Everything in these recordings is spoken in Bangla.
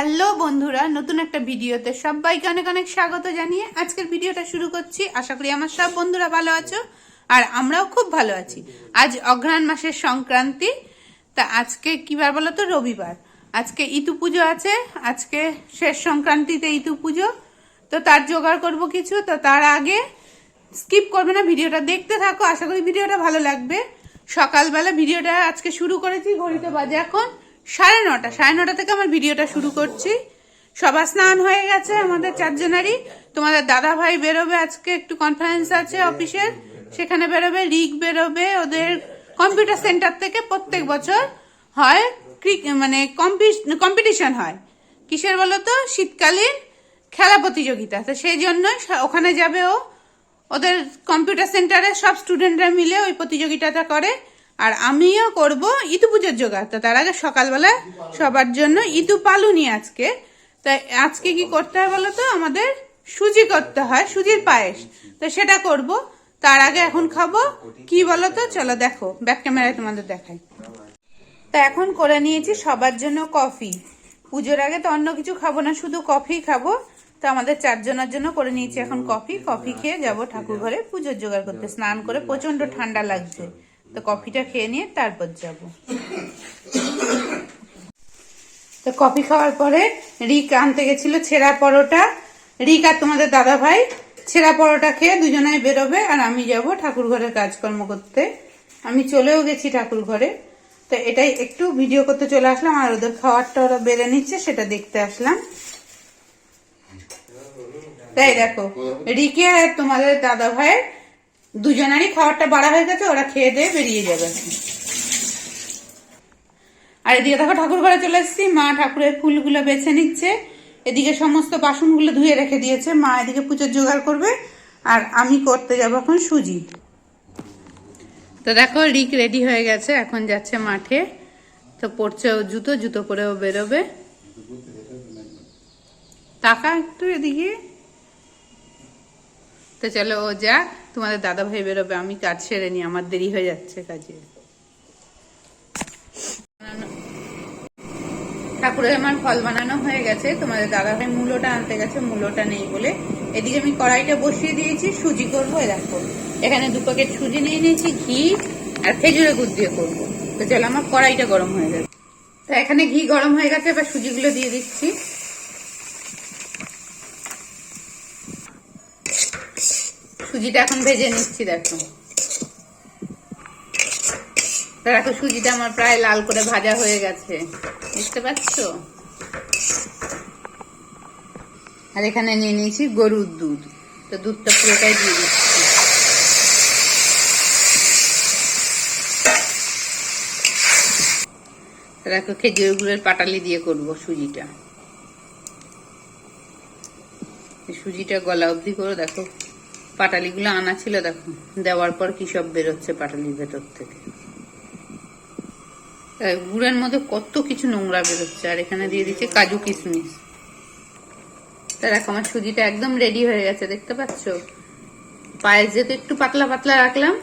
হ্যালো বন্ধুরা, নতুন একটা ভিডিওতে সবাইকে অনেক অনেক স্বাগত জানিয়ে আজকের ভিডিওটা শুরু করছি। আশা করি আমার সব বন্ধুরা ভালো আছো আর আমরাও খুব ভালো আছি। আজ অঘ্রাণ মাসের সংক্রান্তি, তা আজকে কি বার বলো তো? রবিবার। আজকে ইতু পুজো আছে, আজকে শেষ সংক্রান্তিতে ইতু পুজো। তো তার জোগাড় করব কিছু, তো তার আগে স্কিপ করবে না, ভিডিওটা দেখতে থাকো, আশা করি ভিডিওটা ভালো লাগবে। সকালবেলা ভিডিওটা আজকে শুরু করেছি, ঘড়িতে বাজে এখন সাড়ে নটা সাড়ে নটা থেকে আমার ভিডিওটা শুরু করছি। সবার স্নান হয়ে গেছে আমাদের চারজনেরই। তোমাদের দাদা ভাই বেরোবে আজকে, একটু কনফারেন্স আছে অফিসের সেখানে বেরোবে রিক বেরোবে। ওদের কম্পিউটার সেন্টার থেকে প্রত্যেক বছর হয় মানে কম্পিটিশন হয়। কিসের বলো তো শীতকালীন খেলা প্রতিযোগিতা। তো সেই জন্যই সা- ওখানে যাবে ও। ওদের কম্পিউটার সেন্টারে সব স্টুডেন্টরা মিলে ওই প্রতিযোগিতাটা করে। আর আমিও করব ইতু পুজোর জোগাড়। তো তার আগে সকালবেলা সবার জন্য ইতু পালুনি আজকে। তাই আজকে কি করতে হয় বলো তো? আমাদের সুজি করতে হয়, সুজির পায়েস। তো সেটা করব। তার আগে এখন খাব। কি বলো তো? চলো দেখো। ব্যাক ক্যামেরায় তোমাদের দেখাই। তা এখন করে নিয়েছি সবার জন্য কফি। পুজোর আগে তো অন্য কিছু খাব না, শুধু কফি খাব। তো আমাদের চারজনের জন্য করে নিয়েছি এখন কফি। কফি খেয়ে যাব ঠাকুর ঘরে। পুজোর জোগাড় করতে, স্নান করে প্রচণ্ড ঠান্ডা লাগছে। তো কফিটা খেয়ে নিয়ে তারপর যাব। তো কফি খাওয়ার পরে রিক আনতে গেছিল ছেঁড়া পরোটা। রিক আর তোমাদের দাদা ভাই ছেঁড়া পরোটা খেয়ে দুজনাই বেরোবে আর আমি যাব ঠাকুর ঘরে কাজকর্ম করতে। আমি চলেও গেছি ঠাকুর ঘরে। তো এটাই একটু ভিডিও করতে চলে আসলাম আর ওদের খাবারটা ওরা বেড়ে নিচ্ছে, সেটা দেখতে আসলাম। তাই দেখো, রিকে আর তোমাদের দাদা ভাইয়ের দুজনারই খাবারটা বাড়া হয়ে গেছে, ওরা খেয়ে দিয়ে বেরিয়ে যাবে। আর এদিকে দেখো ঠাকুর ঘরে চলে এসেছি। মা ঠাকুরের ফুলগুলো বেছে নিচ্ছে। এদিকে সমস্ত বাসনগুলো ধুয়ে রেখে দিয়েছে। মা এদিকে পুজোর জোগাড় করবে। আর আমি করতে যাব এখন সুজি তো দেখো, রিক রেডি হয়ে গেছে, এখন যাচ্ছে মাঠে। তো পড়ছে ও জুতো জুতো পরেও বেরোবে। টাকা একটু এদিকে। তো চলো ও যাক। তোমাদের দাদা ভাই বেরোবে, আমি কাজ সেরে নি আমার দেরি হয়ে যাচ্ছে কাজে। ঠাকুরের আমার ফল বানানো হয়ে গেছে, তোমাদের দাদা ভাই মূলোটা আনতে গেছে, মূলোটা নেই বলে। এদিকে আমি কড়াইটা বসিয়ে দিয়েছি, সুজি করব দেখো। এখানে দু প্যাকেট সুজি নিয়ে নিয়েছি, ঘি আর খেজুরের গুড় দিয়ে করব। তো চলো, আমার কড়াইটা গরম হয়ে গেছে। তো এখানে ঘি গরম হয়ে গেছে, এবার সুজিগুলো দিয়ে দিচ্ছি। সুজিটা এখন ভেজে নিচ্ছি, দেখো। দেখো সুজিটা আমার প্রায় লাল করে ভাজা হয়ে গেছে। বুঝতে পারছ? আর এখানে নিয়ে নিয়েছি গরুর দুধ। তো দুধটা পুরোটাই দিয়ে দিচ্ছি। দেখো খেজুর গুড়ের পাটালি দিয়ে করব সুজিটা। সুজিটা গলা অবধি করে, দেখো। পাটালিগুলো আনা ছিল, দেখো, দেওয়ার পর কি সব বেরোচ্ছে পাটালির ভেতর থেকে। গুড়ের মধ্যে কত কিছু নোংরা বেরোচ্ছে, আর এখানে দিয়ে দিচ্ছে কাজু কিশমিশ। তা দেখো আমার সুজিটা একদম রেডি হয়ে গেছে, দেখতে পাচ্ছ? পায়েস যেহেতু একটু পাতলা পাতলা রাখলাম,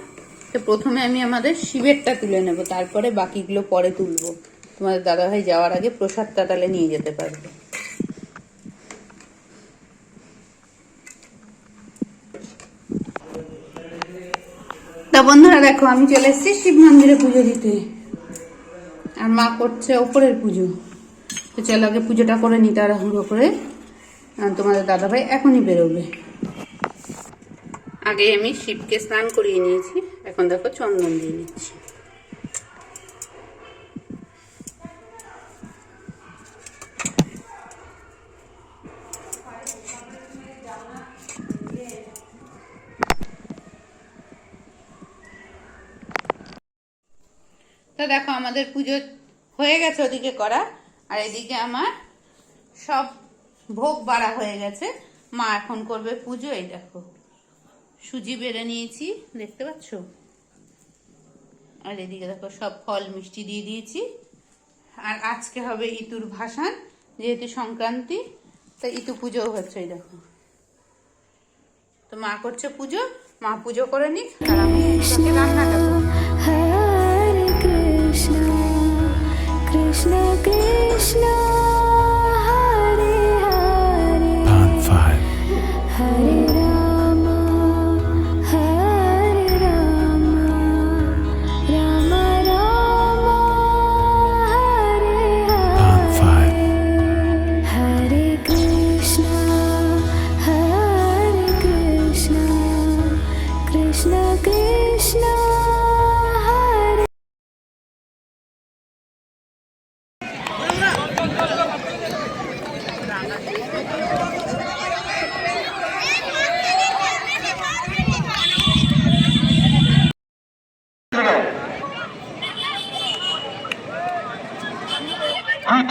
তো প্রথমে আমি আমাদের শিবেরটা তুলে নেব, তারপরে বাকিগুলো পরে তুলবো। তোমাদের দাদাভাই যাওয়ার আগে প্রসাদটা তাহলে নিয়ে যেতে পারবে। তা বন্ধুরা দেখো, আমি চলে এসেছি শিব মন্দিরে পুজো দিতে। আর মা করছে ওপরের পুজো। তো চলো আগে পুজোটা করে নি তাড়াহুড়ো করে। তোমাদের দাদাভাই এখনই বেরোবে। আগে আমি শিবকে স্নান করিয়ে নিয়েছি, এখন দেখো চন্দন দিয়ে নিচ্ছি। তো দেখো আমাদের পুজো হয়ে গেছে ওদিকে করা। আর এদিকে আমার সব ভোগ বাড়া হয়ে গেছে। মা এখন করবে পুজো, এই দেখো। সুজি বেড়ে নিয়েছি, দেখতে পাচ্ছ? আর এদিকে দেখো সব ফল, মিষ্টি দিয়ে দিয়েছি। আর আজকে হবে ইতুর ভাসান, যেহেতু সংক্রান্তি তো ইতু পুজোও হচ্ছে, এই দেখো। তো মা করছে পুজো, মা পুজো করে নিক, আর আমি রান্নাটা कृष्ण कृष्ण कृष्ण।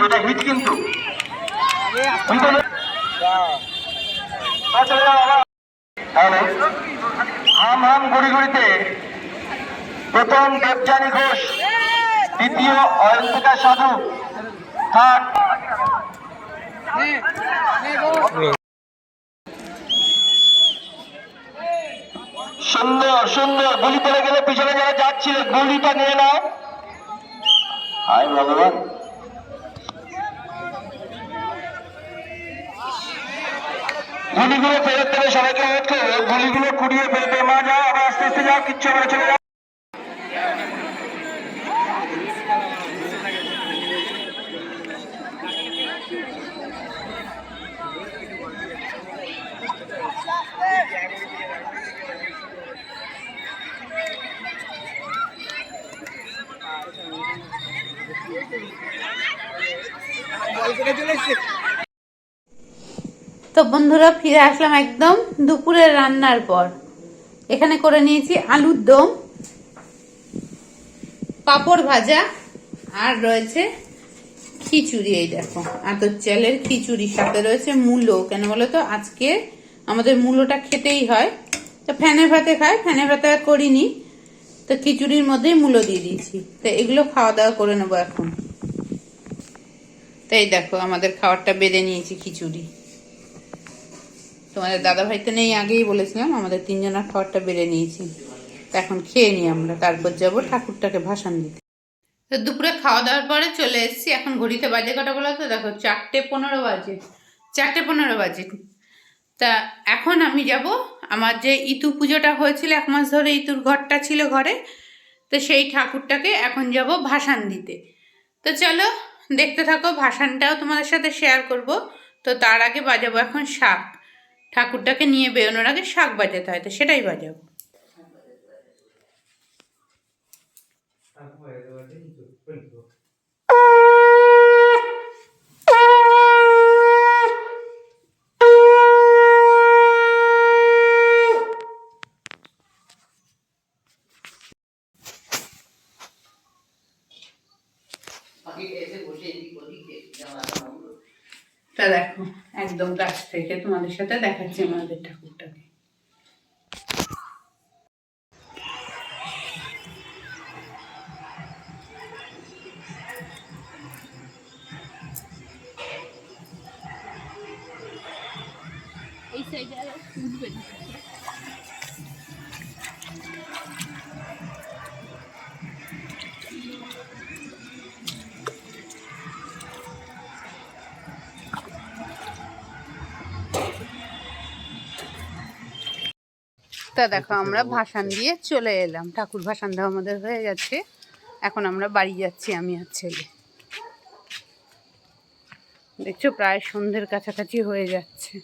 হিট হিট কিন্তু। হাম হাম গুড়ি গুড়িতে প্রথম দেবযানী ঘোষ, দ্বিতীয় অয়ন্তিকা সাধু থার্ড সুন্দর সুন্দর, গুলি পড়ে গেলে পিছনে যারা যাচ্ছিল, গুলিটা নিয়ে নাও। হাই ভগবান। গুলিগুলো ফেরত দেবে সবাইকে ওয়েট করবে গুলিগুলো কুড়িয়ে ফেলবে মা যাও আবার আস্তে আস্তে যাও কিচ্ছু না, চলে যাও তো বন্ধুরা ফিরে আসলাম একদম দুপুরের রান্নার পর। এখানে করে নিয়েছি আলুর দম, পাঁপড় ভাজা, আর রয়েছে খিচুড়ি। এই দেখো আতর চালের খিচুড়ি সাথে রয়েছে মূলো। কেন বলো তো আজকে আমাদের মূলোটা খেতেই হয়। তো ফ্যানের ভাতে খাই, ফ্যানের ভাতে আর করিনি। তো খিচুড়ির মধ্যেই মূলো দিয়ে দিয়েছি। তো এগুলো খাওয়া দাওয়া করে নেব এখন। তাই দেখো, আমাদের খাবারটা বেড়ে নিয়েছি খিচুড়ি। তোমাদের দাদা ভাই তো নেই আগেই বলেছিলাম, আমাদের তিনজনের খাবারটা বেড়ে নিয়েছি। এখন খেয়ে নিই আমরা, তারপর যাব ঠাকুরটাকে ভাসান দিতে। তো দুপুরে খাওয়া দাওয়ার পরে চলে এসেছি, এখন ঘড়িতে বাজে কটা বলো তো? দেখো, চারটে পনেরো বাজে, চারটে পনেরো বাজে। তা এখন আমি যাব, আমার যে ইতু পুজোটা হয়েছিল, এক মাস ধরে ইতুর ঘরটা ছিল ঘরে, তো সেই ঠাকুরটাকে এখন যাব ভাসান দিতে। তো চলো, দেখতে থাকো, ভাসানটাও তোমাদের সাথে শেয়ার করব। তো তার আগে বাজাবো এখন শাক। ঠাকুরটাকে নিয়ে বেরোনোর আগে শাক বাজাতে হয় তো সেটাই বাজাবো। তা দেখো। একদম গাছ থেকে তোমাদের সাথে দেখাচ্ছি আমাদের ঠাকুরটাকে তা দেখো আমরা ভাসান দিয়ে চলে এলাম। ঠাকুর ভাসান দেওয়া আমাদের হয়ে গেছে। এখন আমরা বাড়ি যাচ্ছি আমি আর ছেলে। দেখছ প্রায় সন্ধ্যের কাছাকাছি হয়ে যাচ্ছে।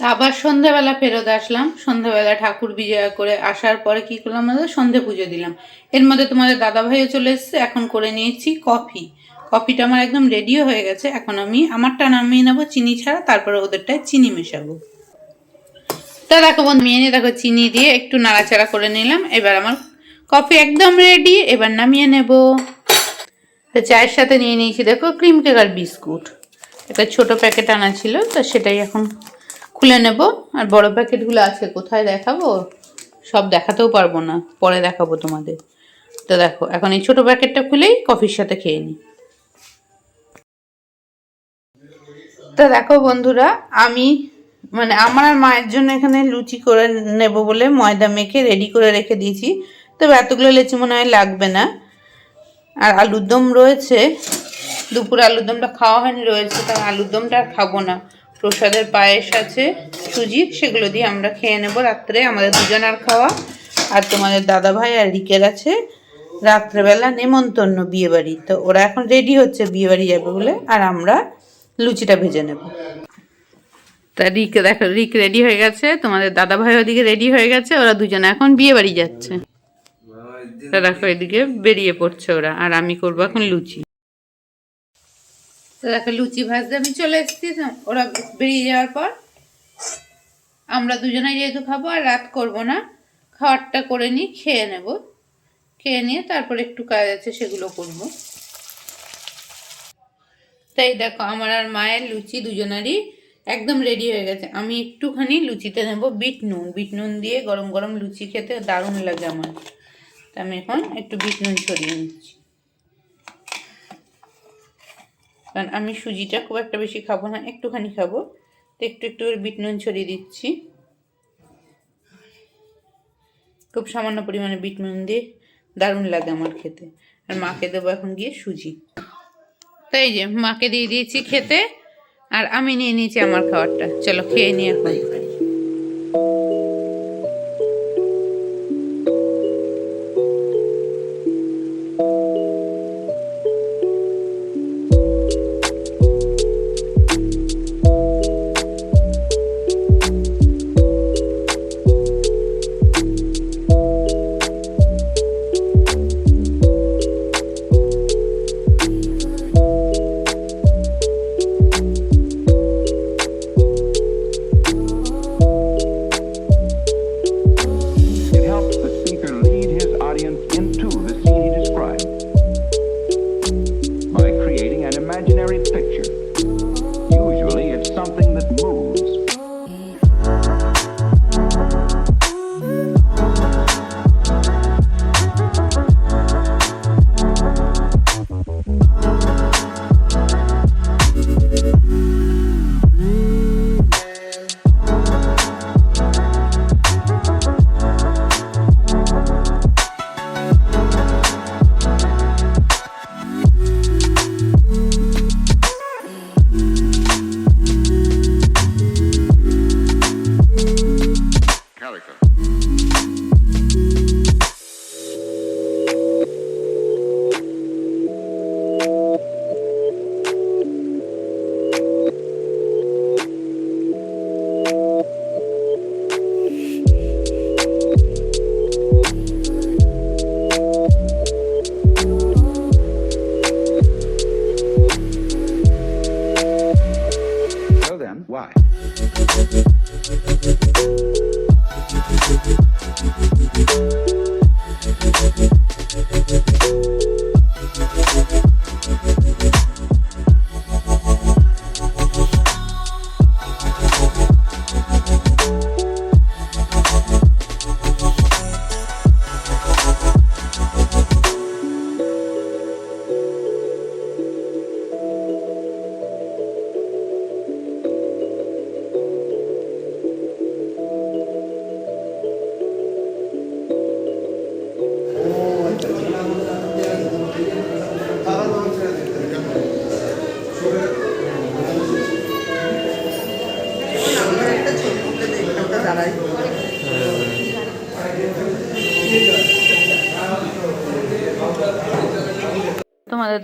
তা আবার সন্ধ্যাবেলা ফেরত আসলাম। সন্ধ্যাবেলা ঠাকুর বিজয়া করে আসার পরে কি করলাম আমাদের সন্ধে পুজো দিলাম। এর মধ্যে তোমাদের দাদা ভাইও চলে এসেছে। এখন করে নিয়েছি কফি। কফিটা আমার একদম রেডিও হয়ে গেছে। এখন আমি আমারটা নামিয়ে নেব চিনি ছাড়া, তারপরে ওদেরটায় চিনি মেশাবো। তা দেখো বন্ধু মেয়ে দেখো চিনি দিয়ে একটু নাড়াচাড়া করে নিলাম। এবার আমার কফি একদম রেডি। এবার নামিয়ে নেব। তো চায়ের সাথে নিয়ে নিয়েছি, দেখো, ক্রিম কেকার বিস্কুট। একটা ছোট প্যাকেট আনা ছিল, তো সেটাই এখন খুলে নেব। আর বড় প্যাকেটগুলো আছে, কোথায় দেখাবো? সব দেখাতেও পারব না, পরে দেখাবো তোমাদের। তো দেখো, এখন এই ছোট প্যাকেটটা খুলেই কফির সাথে খেয়ে নিই। তো দেখো বন্ধুরা, আমি মানে আমার আর মায়ের জন্য এখানে লুচি করে নেব বলে ময়দা মেখে রেডি করে রেখে দিয়েছি। তবে এতগুলো লেচি মনে হয় লাগবে না। আর আলুর দম রয়েছে, দুপুরে আলুর দমটা খাওয়া হয়নি, রয়েছে, তাই আলুর দমটা আর খাব না। প্রসাদের পায়েস আছে সুজির সেগুলো দিয়ে আমরা খেয়ে নেব রাত্রে। আমাদের দুজনের খাওয়া আর তোমাদের দাদা ভাই আর রিকের আছে। রাত্রেবেলা নেমন্তন্ন বিয়ে বাড়ি তো ওরা এখন রেডি হচ্ছে বিয়ে বাড়ি যাবে বলে আর আমরা লুচিটা ভেজে নেব। তা রিক দেখো রিক রেডি হয়ে গেছে তোমাদের দাদা ভাই ওদিকে রেডি হয়ে গেছে ওরা দুজনে এখন বিয়ে বাড়ি যাচ্ছে দেখো এদিকে বেরিয়ে পড়ছে ওরা আর আমি করব এখন লুচি। তো দেখো লুচি ভাজতে আমি চলে এসেছি ওরা বেরিয়ে যাওয়ার পর আমরা দুজনেই যেহেতু খাব আর রাত করব না, খাওয়ারটা করে নিই, খেয়ে নেব। খেয়ে নিয়ে তারপর একটু কাজ আছে, সেগুলো করব। তাই দেখো, আমার আর মায়ের লুচি দুজনারই একদম রেডি হয়ে গেছে। আমি একটুখানি লুচিতে নেব বিট নুন। বিট নুন দিয়ে গরম গরম লুচি খেতে দারুণ লাগে আমার। তা আমি এখন একটু বিট নুন ছড়িয়ে নিচ্ছি। কারণ আমি সুজিটা খুব একটা বেশি খাব না, একটুখানি খাব। তো একটু একটু করে বিট নুন ছড়িয়ে দিচ্ছি। খুব সামান্য পরিমাণে বিট নুন দিয়ে দারুণ লাগে আমার খেতে। আর মাকে দেবো এখন গিয়ে সুজি। তাই যে, মাকে দিয়ে দিয়েছি খেতে, আর আমি নিয়ে নিয়েছি আমার খাবারটা। চলো খেয়ে নিয়ে এখন।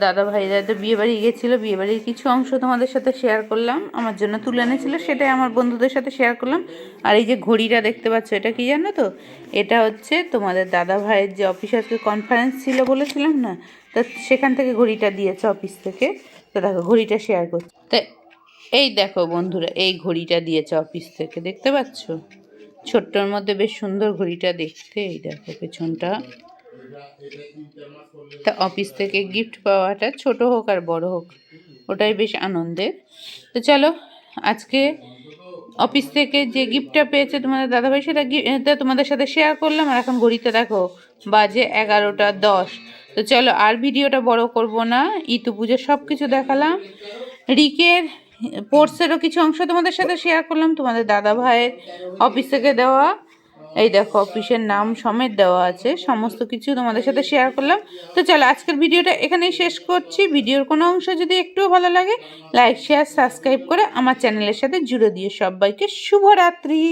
দাদা ভাইরা তো বিয়ে বাড়ি গেছিল, বিয়ে বাড়ির কিছু অংশ তোমাদের সাথে শেয়ার করলাম, আমার জন্য তুলে এনেছিল, সেটাই আমার বন্ধুদের সাথে শেয়ার করলাম। আর এই যে ঘড়িটা দেখতে পাচ্ছ, এটা কি জানো তো? এটা হচ্ছে তোমাদের দাদা ভাইয়ের যে অফিস আজকে কনফারেন্স ছিল বলেছিলাম না? তো সেখান থেকে ঘড়িটা দিয়েছে অফিস থেকে। তো দেখো, ঘড়িটা শেয়ার করছে। তো এই দেখো বন্ধুরা, এই ঘড়িটা দিয়েছে অফিস থেকে, দেখতে পাচ্ছ? ছোট্টর মধ্যে বেশ সুন্দর ঘড়িটা দেখতে, এই দেখো পেছনটা। তা অফিস থেকে গিফট পাওয়াটা ছোট হোক আর বড় হোক, ওটাই বেশ আনন্দের। তো চলো, আজকে অফিস থেকে যে গিফটটা পেয়েছে তোমাদের দাদাভাই, সেটা তোমাদের সাথে শেয়ার করলাম। আর এখন ঘড়িতে দেখো, বাজে এগারোটা দশ। তো চলো, আর ভিডিওটা বড় করব না, ইতু পুজোর সব কিছু দেখালাম। রিকের পোর্টসেরও কিছু অংশ তোমাদের সাথে শেয়ার করলাম, তোমাদের দাদা ভাইয়ের অফিস থেকে দেওয়া। এই দেখো অফিসের নাম সমেত দেওয়া আছে, সমস্ত কিছু তোমাদের সাথে শেয়ার করলাম। তো চলো, আজকের ভিডিওটা এখানেই শেষ করছি। ভিডিওর কোনো অংশ যদি একটুও ভালো লাগে লাইক শেয়ার সাবস্ক্রাইব করে আমার চ্যানেলের সাথে জুড়ে দিও সবাইকে। শুভরাত্রি!